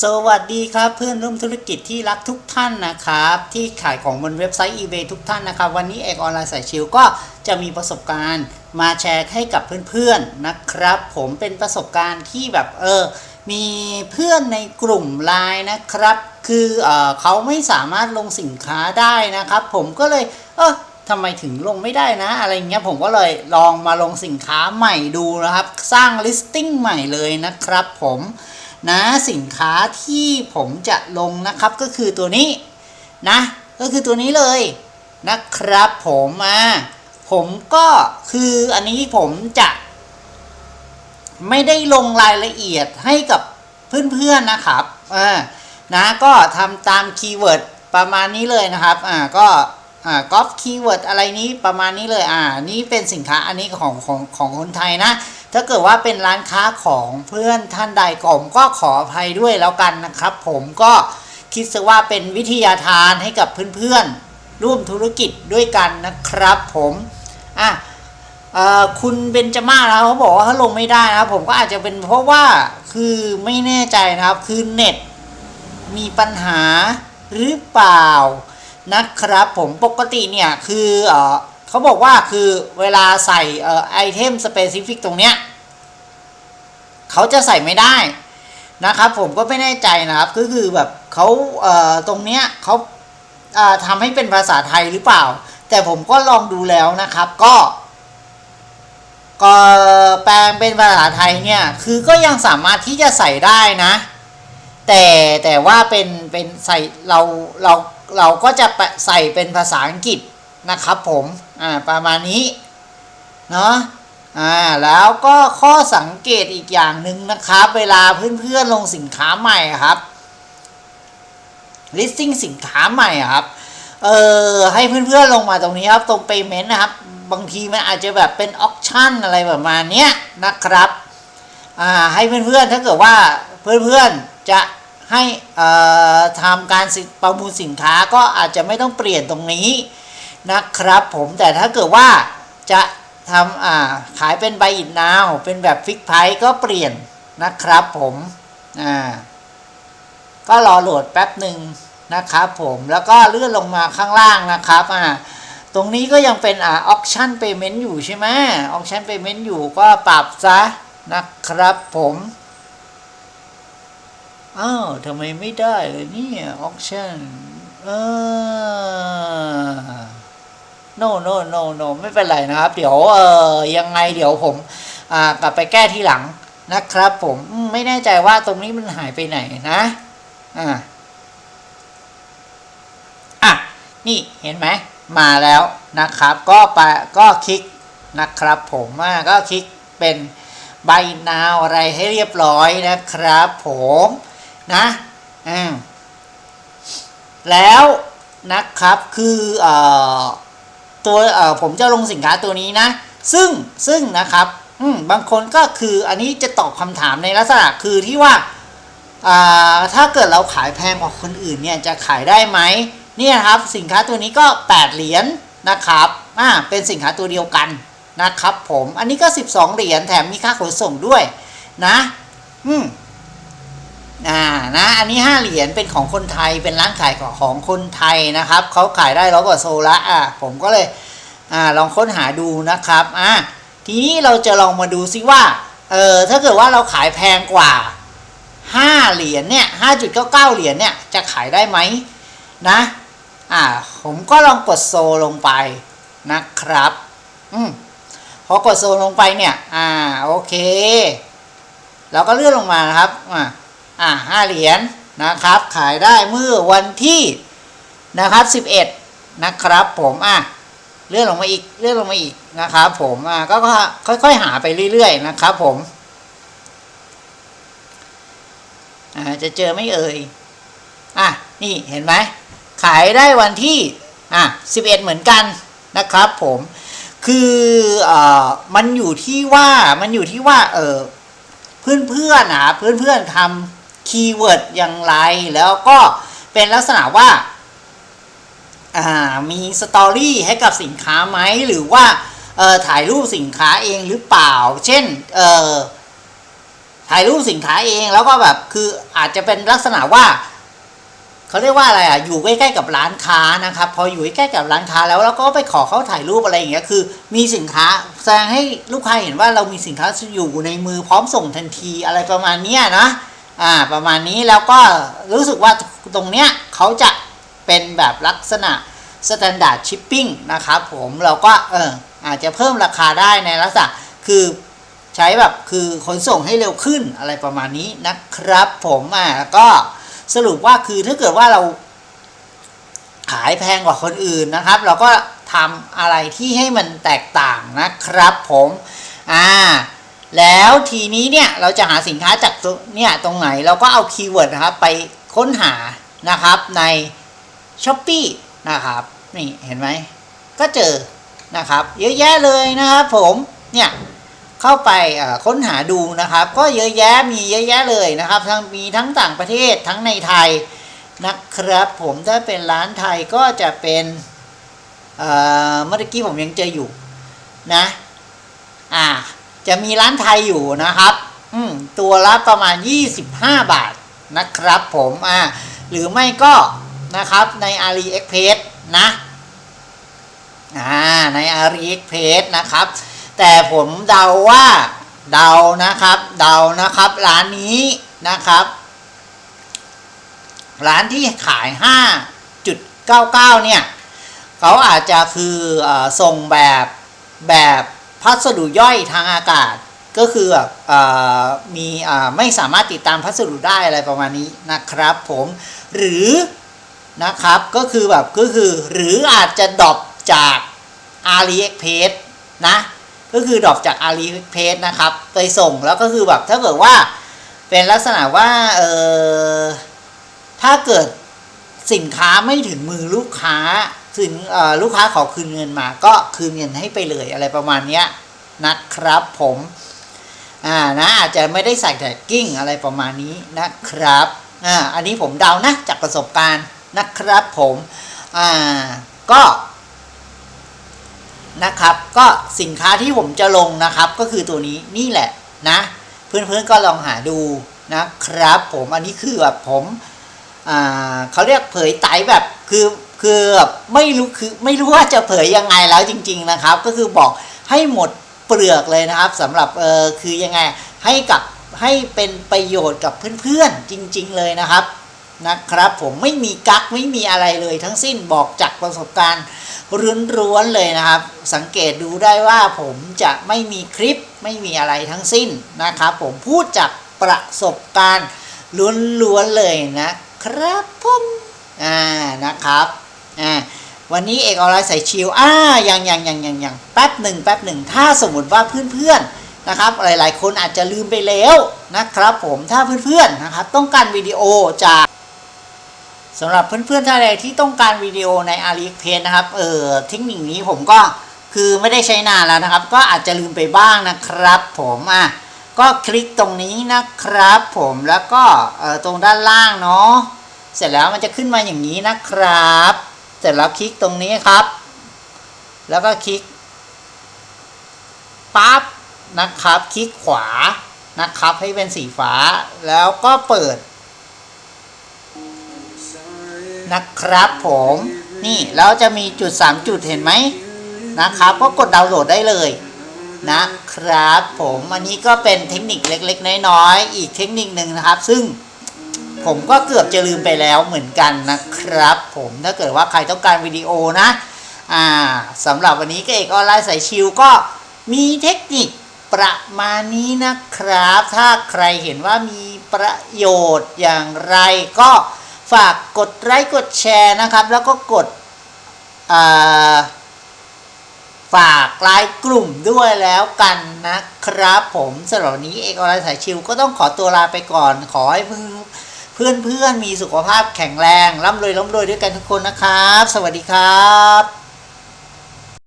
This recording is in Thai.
สวัสดีครับเพื่อนร่วมธุรกิจที่รักทุกท่านนะครับ ที่ขายของบนเว็บไซต์ eBay ทุกท่านนะครับ วันนี้เอกออนไลน์สายชิวก็จะมีประสบการณ์มาแชร์ให้กับเพื่อนๆนะครับ ผมเป็นประสบการณ์ที่แบบเออมีเพื่อนในกลุ่มไลน์นะครับ คือเออเขาไม่สามารถลงสินค้าได้นะครับ ผมก็เลยเออทำไมถึงลงไม่ได้นะ อะไรเงี้ยผมก็เลยลองมาลงสินค้าใหม่ดูนะครับ สร้าง listing ใหม่เลยนะครับ ผม นะสินค้าที่ผมจะลงนะครับก็คือตัวนี้นะก็คือตัวนี้เลยนะครับผมอะผมก็คืออันนี้ผมจะ ไม่ได้ลงรายละเอียดให้กับเพื่อนๆนะครับอ่านะก็ทำตามคีย์เวิร์ดประมาณนี้เลยนะครับอ่าก็อ่าก๊อปคีย์เวิร์ดอะไรนี้ประมาณนี้เลยอ่านี่เป็นสินค้าอันนี้ของของของคนไทยนะ ถ้าเกิดว่าเป็นร้านค้าของเพื่อนท่านใดผมก็ขออภัยด้วยแล้วกันนะครับ ผมก็คิดซะว่าเป็นวิทยาทานให้กับเพื่อนๆ ร่วมธุรกิจด้วยกันนะครับ ผมอะคุณเบนจาม่านะครับเขาบอกว่าเขาลงไม่ได้นะครับ ผมก็อาจจะเป็นเพราะว่าคือไม่แน่ใจนะครับ คือเน็ตมีปัญหาหรือเปล่านะครับ ผมปกติเนี่ยคือเขาบอกว่าคือเวลาใส่อ่อไอเทมสเปซิฟิกตรงเนี้ย เขาจะใส่ไม่ได้นะครับ ผมก็ไม่แน่ใจนะครับ ก็คือแบบเขาเอ่อตรงเนี้ยเขาเอ่อทำให้เป็นภาษาไทยหรือเปล่า แต่ผมก็ลองดูแล้วนะครับ ก็ ก็แปลงเป็นภาษาไทยเนี่ยคือก็ยังสามารถที่จะใส่ได้นะ แต่แต่ว่าเป็นเป็นใส่เราเราเราก็จะแปะใส่เป็นภาษาอังกฤษนะครับ ผมอ่าประมาณนี้เนาะ อ่าแล้วก็ข้อสังเกตอีกอย่างหนึ่งนะครับ เวลาเพื่อนๆลงสินค้าใหม่ครับ listing สินค้าใหม่ครับเออให้เพื่อนๆลงมาตรงนี้ครับตรง payment นะครับ บางทีมันอาจจะแบบเป็น auction อะไรประมาณเนี้ยนะครับอ่าให้เพื่อนๆถ้าเกิดว่าเพื่อนๆจะให้เอ่อทำการประมูลสินค้าก็อาจจะไม่ต้องเปลี่ยนตรงนี้นะครับผมแต่ถ้าเกิดว่าจะ ทำอ่าขายเป็น buy it now เป็นแบบฟิกไพก็เปลี่ยนนะครับผมอ่าก็รอโหลดแป๊บหนึ่งนะครับผมแล้วก็เลื่อนลงมาข้างล่างนะครับอ่าตรงนี้ก็ยังเป็นอ่า auction payment อยู่ใช่ไหม auction payment อยู่ก็ปรับซะนะครับผมอ้าวทำไมไม่ได้เลยเนี่ย auction เออ no no no no ไม่เป็นไรนะครับ เดี๋ยวเออยังไงเดี๋ยวผมอ่ากลับไปแก้ทีหลังนะครับ ผมไม่แน่ใจว่าตรงนี้มันหายไปไหนนะอ่าอะนี่เห็นไหมมาแล้วนะครับ ก็ไปก็คลิกนะครับ ผมอ่าก็คลิกเป็นใบนาวอะไรให้เรียบร้อยนะครับ ผมนะอืมแล้วนะครับคือเอ่อ ตัวเอ่อผมจะลงสินค้าตัวนี้นะ ซึ่งซึ่งนะครับอืมบางคนก็คืออันนี้จะตอบคำถามในลักษณะคือที่ว่าอ่าถ้าเกิดเราขายแพงกว่าคนอื่นเนี่ยจะขายได้ไหมเนี่ยครับสินค้าตัวนี้ก็ 8 เหรียญนะครับอ่าเป็นสินค้าตัวเดียวกันนะครับผมอันนี้ก็ 12 เหรียญแถมมีค่าขนส่งด้วยนะ อืม อ่านะอันนี้ 5 เหรียญเป็นของคนไทยเป็นร้านขายของของคนไทยนะครับเขาขายได้ร้อยกว่าโซละอะผมก็เลยอ่าลองค้นหาดูนะครับอะทีนี้เราจะลองมาดูซิว่าเออถ้าเกิดว่าเราขายแพงกว่า 5 เหรียญเนี่ย5.99 เหรียญเนี่ยจะขายได้ไหมนะอ่าผมก็ลองกดโซลงไปนะครับอืมพอกดโซลงไปเนี่ยอ่าโอเค เราก็เลื่อนลงมานะครับอ่า อ่าห้าเหรียญนะครับ ขายได้เมื่อวันที่นะครับสิบเอ็ดนะครับผมอะเลื่อนลงมาอีกเลื่อนลงมาอีกนะครับผมอะก็ค่อยๆหาไปเรื่อยๆนะครับผมอ่าจะเจอไม่เอ่ยอะนี่เห็นไหมขายได้วันที่อะสิบเอ็ดเหมือนกันนะครับผมคือเอ่อมันอยู่ที่ว่ามันอยู่ที่ว่าเออเพื่อนๆนะเพื่อนๆทำ คีย์เวิร์ดอย่างไร แล้วก็เป็นลักษณะว่าามีสตอรี่ให้กับสินค้าไหมหรือว่าถ่ายรูปสินค้าเองหรือเปล่า เช่นถ่ายรูปสินค้าเองแล้วก็แบบคืออาจจะเป็นลักษณะว่าเขาเรียกว่าอะไรอะอยู่ใกล้ๆกับร้านค้านะครับ พออยู่ใกล้ๆกับร้านค้าแล้วเราก็ไปขอเขาถ่ายรูปอะไรอย่างเงี้ยคือ มีสินค้าแสดงให้ลูกค้าเห็นว่าเรามีสินค้าอยู่ในมือพร้อมส่งทันทีอะไรประมาณเนี้ยนะ อ่าประมาณนี้แล้วก็รู้สึกว่าตรงเนี้ยเขาจะเป็นแบบลักษณะ standard shipping นะครับผมเราก็เอออาจจะเพิ่มราคาได้ในลักษณะคือใช้แบบคือขนส่งให้เร็วขึ้นอะไรประมาณนี้นะครับ ผมอ่าก็สรุปว่าคือถ้าเกิดว่าเราขายแพงกว่าคนอื่นนะครับ เราก็ทำอะไรที่ให้มันแตกต่างนะครับ ผมอ่า แล้วทีนี้เนี่ยเราจะหาสินค้าจากเนี่ยตรงไหนเราก็เอาคีย์เวิร์ดนะครับไปค้นหานะครับในช้อปปี้นะครับนี่เห็นไหมก็เจอนะครับเยอะแยะเลยนะครับผมเนี่ยเข้าไปค้นหาดูนะครับ ก็เยอะแยะมีเยอะแยะเลยนะครับทั้งมีทั้งต่างประเทศทั้งในไทยนะครับผมถ้าเป็นร้านไทยก็จะเป็นเมื่อกี้ผมยังเจออยู่นะอ่า จะมีร้านไทยอยู่นะครับ อืมตัวละประมาณ 25 บาทนะครับผมอ่าหรือไม่ก็นะครับใน AliExpress นะอ่าใน AliExpress นะครับ แต่ผมเดาว่าเดานะครับ เดานะครับร้านนี้นะครับ ร้านที่ขาย 5.99 เนี่ย เขาอาจจะคือเออส่งแบบแบบ พัสดุย่อยทางอากาศก็คือแบบมีไม่สามารถติดตามพัสดุได้อะไรประมาณนี้นะครับผมหรือนะครับก็คือแบบก็คือหรืออาจจะดรอปจาก AliExpress นะก็คือดรอปจาก AliExpress นะครับไปส่งแล้วก็คือแบบถ้าเกิดว่าเป็นลักษณะว่าเออถ้าเกิดสินค้าไม่ถึงมือลูกค้า ถึงลูกค้าขอคืนเงินมาก็คืนเงินให้ไปเลยอะไรประมาณนี้นะครับผมอ่านะอาจจะไม่ได้ใส่แท็กกิ้งอะไรประมาณนี้นะครับอ่าอันนี้ผมเดานะจากประสบการณ์นะครับผมอ่าก็นะครับก็สินค้าที่ผมจะลงนะครับ ก็คือตัวนี้นี่แหละนะเพื่อนๆก็ลองหาดูนะครับ ผมอันนี้คือแบบผมอ่าเขาเรียกเผยไตแบบคือ คือแบบไม่รู้คือไม่รู้ว่าจะเผยยังไงแล้วจริง ๆนะครับ ก็คือบอกให้หมดเปลือกเลยนะครับสำหรับเออคือยังไงให้กับให้เป็นประโยชน์กับเพื่อนๆจริง ๆ เลยนะครับนะครับ ผมไม่มีกักไม่มีอะไรเลยทั้งสิ้นบอกจากประสบการณ์ร้วนๆเลยนะครับ สังเกตดูได้ว่าผมจะไม่มีคลิปไม่มีอะไรทั้งสิ้นนะครับ ผมพูดจากประสบการณ์ล้วนๆเลยนะครับผมอ่านะครับ อ่าวันนี้เอกออนไลน์ใส่ชิลอ่ายังยังยังยังยังแป๊บหนึ่งแป๊บหนึ่งถ้าสมมติว่าเพื่อนๆนะครับ หลายๆ คนอาจจะลืมไปแล้วนะครับผมถ้าเพื่อนๆนะครับ ต้องการวิดีโอจากสำหรับเพื่อนๆท่านใดที่ต้องการวิดีโอใน AliExpress นะครับ เออเทคนิคนี้ผมก็คือไม่ได้ใช้นานแล้วนะครับ ก็อาจจะลืมไปบ้างนะครับ ผมอะก็คลิกตรงนี้นะครับ ผมแล้วก็ออตรงด้านล่างเนาะเสร็จแล้วมันจะขึ้นมาอย่างนี้นะครับ เสร็จแล้วคลิกตรงนี้ครับ แล้วก็คลิกปั๊บนะครับ คลิกขวานะครับ ให้เป็นสีฟ้า แล้วก็เปิด นะครับผม นี่แล้วจะมีจุด 3 จุดเห็นไหมนะครับ ก็กดดาวน์โหลดได้เลยนะครับผม อันนี้ก็เป็นเทคนิคเล็ก ๆ น้อยๆอีกเทคนิคหนึ่งนะครับ ซึ่ง ผมก็เกือบจะลืมไปแล้วเหมือนกันนะครับ ผมถ้าเกิดว่าใครต้องการวิดีโอนะอ่าสำหรับวันนี้ก็เอกออนไลน์สายชิวก็มีเทคนิคประมาณนี้นะครับ ถ้าใครเห็นว่ามีประโยชน์อย่างไรก็ฝากกดไลค์กดแชร์นะครับ แล้วก็กดฝากไลน์กลุ่มด้วยแล้วกันนะครับ ผมสำหรับนี้เอกออนไลน์สายชิวก็ต้องขอตัวลาไปก่อนขอให้เพื่อน พื่อนๆมีสุขภาพแข็งแรงร่ำรวยร่ำรวยด้วยกันทุกคนนะครับ สวัสดีครับ